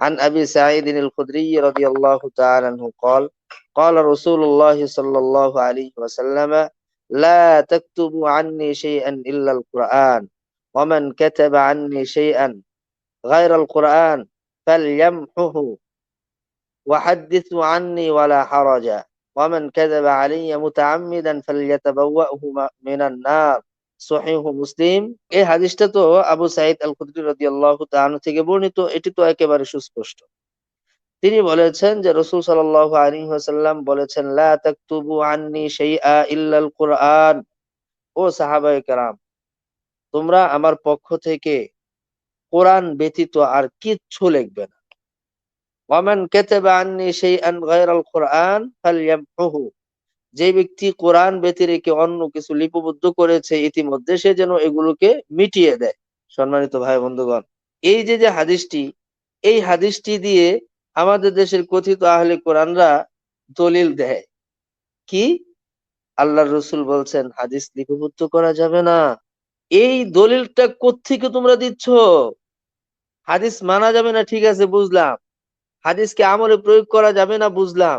عن أبي سعيد الخدري رضي الله تعالى عنه قال قال رسول الله صلى الله عليه وسلم لا تكتبوا عني شيئا إلا القرآن ومن كتب عني شيئا غير القرآن فليمحه وحدثوا عني ولا حرج ومن كذب علي متعمدا فليتبوأه من النار. মুসলিম। এই হাদিসটা তো আবু সাইদ আল খুদরি রাদিয়াল্লাহু তাআলা থেকে বর্ণিত, এটি তো একেবারে সুস্পষ্ট। তিনি বলেছেন যে রসুল সাল্লাল্লাহু আলাইহি ওয়াসাল্লাম বলেছেন, লা তাকতুবু আন্নি শাইআ ইল্লাল কুরআন ও সাহাবায়ে কেরাম, তোমরা আমার পক্ষ থেকে কোরআন ব্যতীত আর কিচ্ছু লিখবে না। ওয়ামান কাতাবা আন্নি শাইআন গায়রাল কুরআন ফালইয়ামহুহু যে ব্যক্তি কোরআন ব্যতিরেকে অন্য কিছু লিপিবদ্ধ করেছে ইতিমধ্যে, সে যেন এগুলোকে মিটিয়ে দেয়। সম্মানিত ভাই বন্ধুগণ, এই যে যে হাদিসটি, এই হাদিসটি দিয়ে আমাদের দেশের কথিত আহলে কোরআনরা দলিল দেয়। কি? আল্লাহর রসুল বলছেন, হাদিস লিপিবদ্ধ করা যাবে না। এই দলিলটা কোত্থেকে তোমরা দিচ্ছ? হাদিস মানা যাবে না, ঠিক আছে, বুঝলাম। হাদিসকে আমলে প্রয়োগ করা যাবে না, বুঝলাম।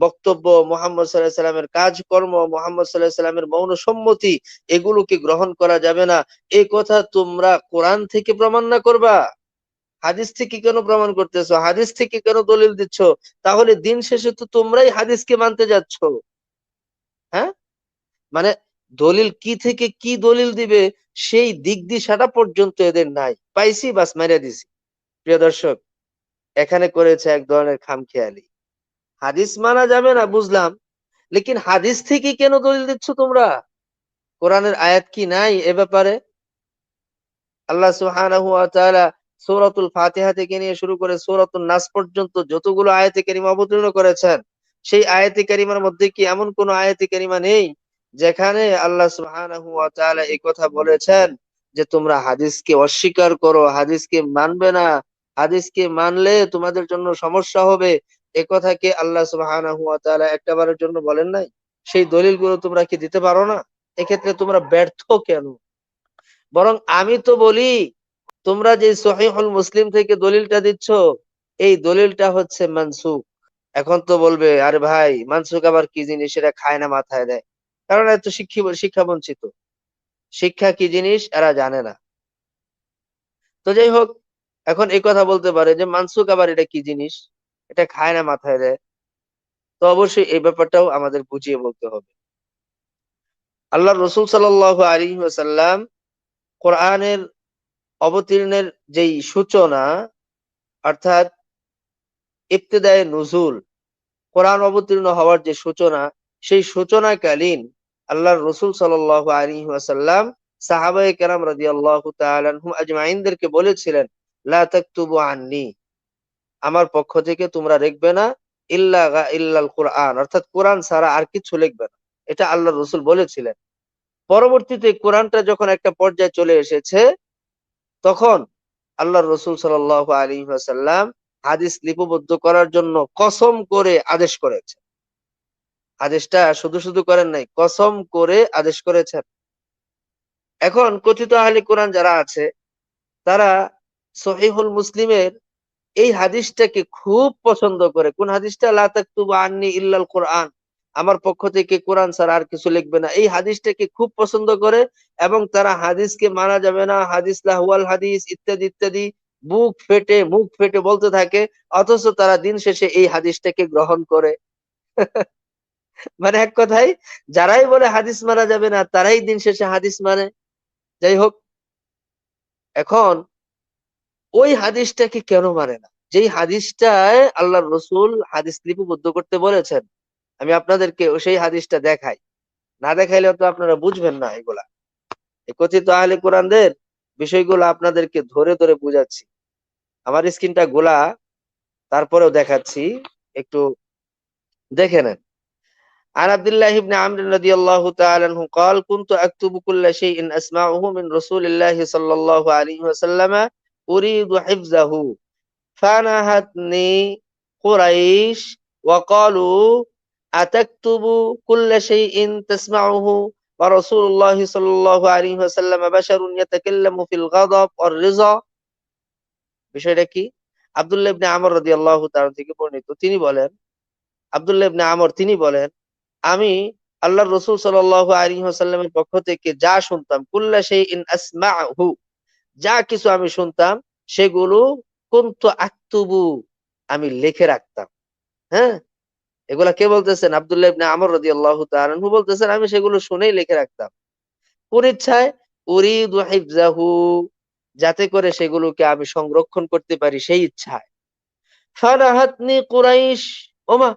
বক্তব্য মোহাম্মদ সাল্লাহ সাল্লামের কাজকর্ম, মোহাম্মদ সাল্লাহ সাল্লামের মৌন সম্মতি, এগুলোকে গ্রহণ করা যাবে না। এই কথা তোমরা কোরআন থেকে প্রমাণ না করবা। হাদিস থেকে কেন প্রমাণ করতেছো? হাদিস থেকে কেন দলিল দিচ্ছ? তাহলে দিন শেষে তো তোমরাই হাদিসকে মানতে যাচ্ছ। হ্যাঁ? মানে দলিল কি থেকে কি দলিল দিবে, সেই দিক দিশাটা পর্যন্ত এদের নাই। পাইছি, বাস মেরে দিছি। প্রিয় দর্শক, এখানে করেছে এক ধরনের খামখেয়ালি। হাদিস মানা যাবে না, বুঝলাম। লেকিন হাদিস থেকে কেন দলিল দিচ্ছ তোমরা? কোরআনের আয়াত কি নাই এ ব্যাপারে? আল্লাহ সুবহানাহু ওয়া তাআলা সূরাতুল ফাতিহা থেকে নিয়ে শুরু করে সূরাতুন নাস পর্যন্ত যতগুলো আয়াতে কারিমা অবতীর্ণ করেছেন, সেই আয়াতে কারিমার মধ্যে কি এমন কোন আয়াতে কারিমা নেই যেখানে আল্লাহ সুবহানাহু ওয়া তাআলা এই কথা বলেছেন যে তোমরা হাদিসকে অস্বীকার করো, হাদিসকে মানবে না, হাদিসকে মানলে তোমাদের জন্য সমস্যা হবে। এ কথাকে আল্লাহ সুবহানাহু ওয়া তাআলা একটাবারের জন্য বলেন নাই? সেই দলিলগুলো তোমরা কি দিতে পারো না? এক্ষেত্রে তোমরা ব্যর্থ কেন? বরং আমি তো বলি, তোমরা যে সহিহুল মুসলিম থেকে দলিলটা দিচ্ছ, এই দলিলটা হচ্ছে মানসুক এখন তো বলবে, আরে ভাই মানসুক আবার কি জিনিস? এটা খায় না, মাথায় দেয়। কারণ এত শিক্ষি, শিক্ষা বঞ্চিত। শিক্ষা কি জিনিস? এরা জানে না। তো যাই হোক, এখন এই কথা বলতে পারে যে মানসুক আবার এটা কি জিনিস? এটা খায় না মাথায় দেয়। তো অবশ্যই এই ব্যাপারটাও আমাদের বুঝিয়ে বলতে হবে। আল্লাহ রসুল ওয়াসাল্লাম কোরআনের অবতীর্ণের যেই সূচনা, অর্থাৎ ইবতেদায় নজুল, কোরআন অবতীর্ণ হওয়ার যে সূচনা, সেই সূচনাকালীন আল্লাহর রসুল সাল্লাহ আলী ওয়াসাল্লাম সাহাবায়ে কেরাম রাজি আল্লাহ আজমাইনদেরকে বলেছিলেন, লা তাকতুবু আননি। আমার পক্ষ থেকে তোমরা লিখবে না, ইল্লা ইল্লাল কোরআন। অর্থাৎ কোরআন ছাড়া আর কিছু লিখবে না। এটা আল্লাহ রসুল বলেছিলেন। পরবর্তীতে কোরআনটা যখন একটা পর্যায়ে চলে এসেছে, তখন আল্লাহ রসুল সাল আলী সাল্লাম হাদিস লিপিবদ্ধ করার জন্য কসম করে আদেশ করেছেন। আদেশটা শুধু শুধু করেন নাই, কসম করে আদেশ করেছেন। এখন কথিত আহলি কোরআন যারা আছে, তারা সহিহুল মুসলিমের এই হাদিসটাকে খুব পছন্দ করে। কোন হাদিসটা লাতাকতুবা আন্নি ইল্লাল কোরআন আমার পক্ষ থেকে কোরআন ছাড়া আর কিছু লিখবে না। এই হাদিসটাকে খুব পছন্দ করে এবং তারা হাদিসকে মানা যাবে না। হাদিস লাহুয়াল হাদিস, ইত্যাদি ইত্যাদি। বুক ফেটে, মুখ ফেটে বলতে থাকে, অথচ তারা দিন শেষে এই হাদিসটাকে গ্রহণ করে। মানে এক কথায়, যারাই বলে হাদিস মানা যাবে না, তারাই দিন শেষে হাদিস মানে। যাই হোক, এখন ওই হাদিসটাকে কেন মানে না যেই হাদিসটায় আল্লাহ রসুল হাদিস লিপিবদ্ধ করতে বলেছেন আমি আপনাদেরকে সেই হাদিসটা দেখাই না দেখাইলে তো আপনারা বুঝবেন না এগুলা কথিত আহলে কোরআনদের বিষয়গুলো আপনাদেরকে ধরে ধরে বুঝাচ্ছি আমার স্ক্রিনটা গোলা তারপরেও দেখাচ্ছি একটু দেখে নেন عن عبد الله بن عمرو رضي الله تعالى عنه قال كنت أكتب كل شيء أسمعه من رسول الله صلى الله عليه وسلم أريد حفظه فنهتني قريش وقالوا أتكتب كل شيء تسمعه ورسول الله صلى الله عليه وسلم بشر يتكلم في الغضب والرضا বিষয়টা কি আব্দুল্লাহ ইবনে আমর রাদিয়াল্লাহু তাআলা থেকে বর্ণিত তিনি বলেন আব্দুল্লাহ ইবনে আমর তিনি বলেন আমি আল্লাহর রাসূল সাল্লাল্লাহু আলাইহি ওয়াসাল্লামের পক্ষ থেকে যা শুনতাম কুল্লা শাইইন আসমা'হু যা কিছু আমি শুনতাম, সেগুলো কুনতু আক্তুবু আমি লিখে রাখতাম। হ্যাঁ? এগুলা কে বলতেছেন? আব্দুল্লাহ ইবনে আমর রাদিয়াল্লাহু তাআলা বলতেছেন, আমি সেগুলো শুনেই লিখে রাখতাম। কোন ইচ্ছায় উরিদু হিফজাহু, যাতে করে সেগুলোকে আমি সংরক্ষণ করতে পারি সেই ইচ্ছায়। ফারাহাতনি কুরাইশ, ওমা,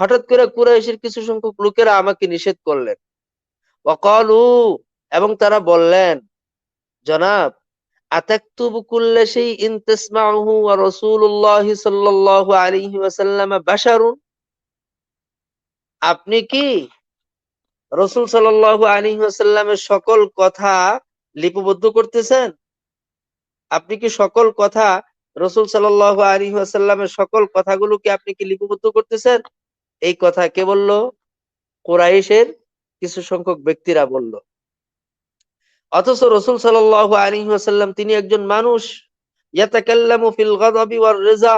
হঠাৎ করে কুরাইশের কিছু সংখ্যক লোকেরা আমাকে নিষেধ করলেন। ওয়াকালু এবং তারা বললেন, জনাব আপনি কি রসুল সাল্লাল্লাহু আলাইহি সকল কথা লিপিবদ্ধ করতেছেন? আপনি কি সকল কথা রসুল সাল্লাল্লাহু আলাইহি ওয়াসাল্লামের সকল কথাগুলোকে আপনি কি লিপিবদ্ধ করতেছেন? এই কথা কে বলল? কোরাইশের কিছু সংখ্যক ব্যক্তিরা বলল। অথচ রসুল সাল্লাল্লাহু আলাইহি ওয়াসাল্লাম তিনি একজন মানুষ। ফিল রিজা।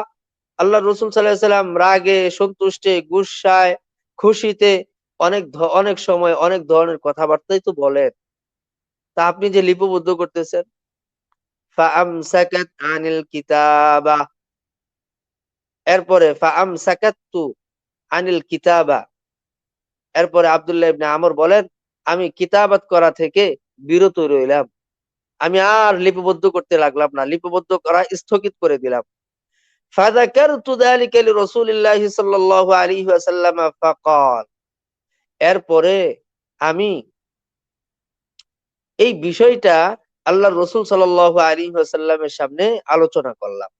আল্লাহ রসুল সাল্লাম রাগে, সন্তুষ্টে গুসায় খুশিতে অনেক অনেক সময় অনেক ধরনের কথাবার্তাই তো বলেন। তা আপনি যে লিপিবদ্ধ করতেছেন? ফাআমসাকাত আনিল কিতাবা। এরপরে ফাআমসাকাতু আনিল কিতাবা। এরপরে আব্দুল্লাহ ইবনে আমর বলেন, আমি কিতাবাত করা থেকে বিরত রইলাম। আমি আর লিপিবদ্ধ করতে লাগলাম না, লিপিবদ্ধ করা স্থগিত করে দিলাম। এরপরে আমি এই বিষয়টা আল্লাহ রসুল সাল্লাল্লাহু আলাইহি ওয়াসাল্লামের সামনে আলোচনা করলাম।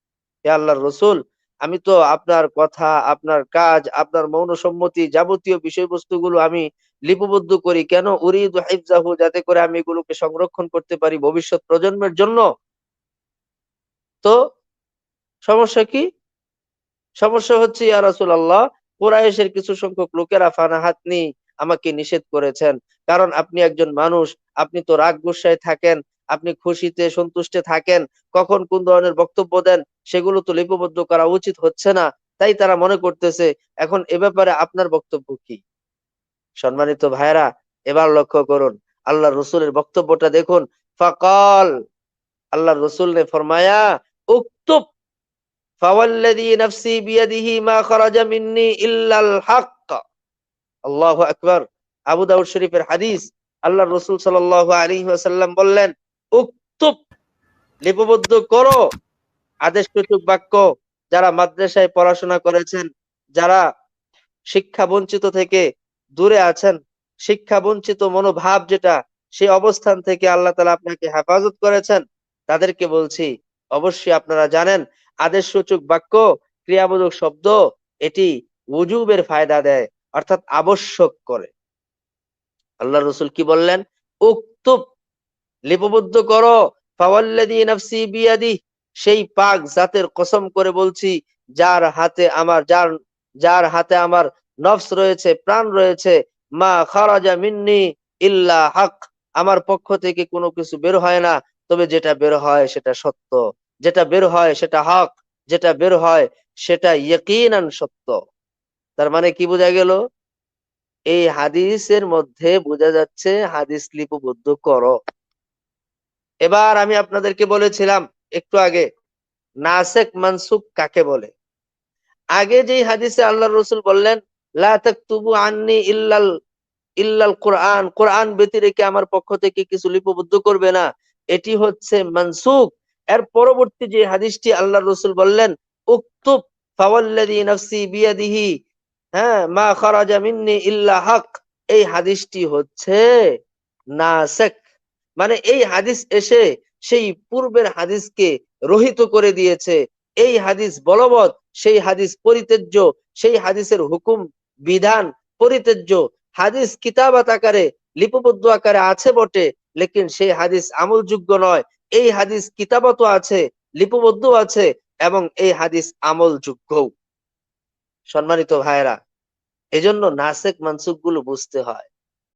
আল্লাহ রসুল আমি তো আপনার কথা, আপনার কাজ, আপনার মৌন সম্মতি যাবতীয় বিষয়বস্তুগুলো আমি লিপিবদ্ধ করি। কেন উরিদ হিফজাহু যাতে করে আমি এগুলোকে সংরক্ষণ করতে পারি ভবিষ্যৎ প্রজন্মের জন্য? তো সমস্যা কি? সমস্যা হচ্ছে, ইয়া রাসূলুল্লাহ, কুরাইশের কিছু সংখ্যক লোকেরা ফানাহাতনি আমাকে নিষেধ করেছেন। কারণ আপনি একজন মানুষ, আপনি তো রাগ গুসায় থাকেন আপনি খুশিতে সন্তুষ্টে থাকেন, কখন কোন ধরনের বক্তব্য দেন, সেগুলো তো লিপিবদ্ধ করা উচিত হচ্ছে না, তাই তারা মনে করতেছে, এখন এ ব্যাপারে আপনার বক্তব্য কি? সম্মানিত ভাইরা এবার লক্ষ্য করুন আল্লাহ রসুলের বক্তব্যটা দেখুন, ফাকাল আল্লাহ রসুল নে ফরমায়া, উক্তুব, ফাওয়াল্লাযী নাফসি বিয়াদিহি মা খারাজা মিন্নি ইল্লাল হক আল্লাহু আকবার, আবু দাউদ শরীফের হাদিস আল্লাহ রসুল সাল্লাল্লাহু আলাইহি ওয়াসাল্লাম বললেন উক্তুব লিপিবদ্ধ করো। আদেশসূচক বাক্য যারা মাদ্রাসায় পড়াশোনা করেছেন, যারা শিক্ষা বঞ্চিত থেকে দূরে আছেন শিক্ষা বঞ্চিত মনোভাব যেটা সেই অবস্থান থেকে আল্লাহ তাআলা আপনাকে হেফাজত করেছেন, তাদেরকে বলছি, অবশ্যই আপনারা জানেন আদেশ সূচক বাক্য, ক্রিয়াবোধক শব্দ, এটি উজুবের ফায়দা দেয়, অর্থাৎ আবশ্যক করে। আল্লাহ রসুল কি বললেন? উক্তুব লিপিবদ্ধ করো। সেই পাক জাতের কসম করে বলছি, যার হাতে আমার, যার যার হাতে আমার নফস রয়েছে, প্রাণ রয়েছে, মা খারাজা মিন্নি ইল্লা হক, আমার পক্ষ থেকে কোনো কিছু বের হয় না, তবে যেটা বের হয় সেটা সত্য, যেটা বের হয় সেটা হক, যেটা বের হয় সেটা ইয়কিনান সত্য। তার মানে কি বোঝা গেল? এই হাদিসের মধ্যে বোঝা যাচ্ছে হাদিস লিপিবদ্ধ করো। এবার আমি আপনাদেরকে বলেছিলাম একটু আগে, নাসেক মানসুক কাকে বলে? আগে যেই হাদিসে আল্লাহ রসুল বললেন, লা তাকতুবু আন্নি ইল্লাল ইল্লাল কোরআন কোরআন ব্যতি রেখে আমার পক্ষ থেকে কিছু লিপিবদ্ধ করবে না। এটি হচ্ছে মানসুক। এর পরবর্তী যে হাদিসটি আল্লাহ রসুল বললেন, উক্তুব ফাওয়াল্লাযী নাফসি বিয়াদিহি হ্যাঁ মা খারাজা মিন্নি ইল্লা হক এই হাদিসটি হচ্ছে নাসেক। মানে এই হাদিস এসে সেই পূর্বের হাদিসকে রহিত করে দিয়েছে। এই হাদিস বলবৎ, সেই হাদিস পরিত্যাজ্য, সেই হাদিসের হুকুম, বিধান পরিত্যাজ্য। হাদিস কিতাবাত আকারে, লিপিবদ্ধ আকারে আছে বটে, লেকিন সেই হাদিস আমলযোগ্য নয়। এই হাদিস কিতাবত আছে, লিপিবদ্ধ আছে, এবং এই হাদিস আমলযোগ্য সম্মানিত ভাইরা এজন্য নাসেক মানসুকগুলো বুঝতে হয়।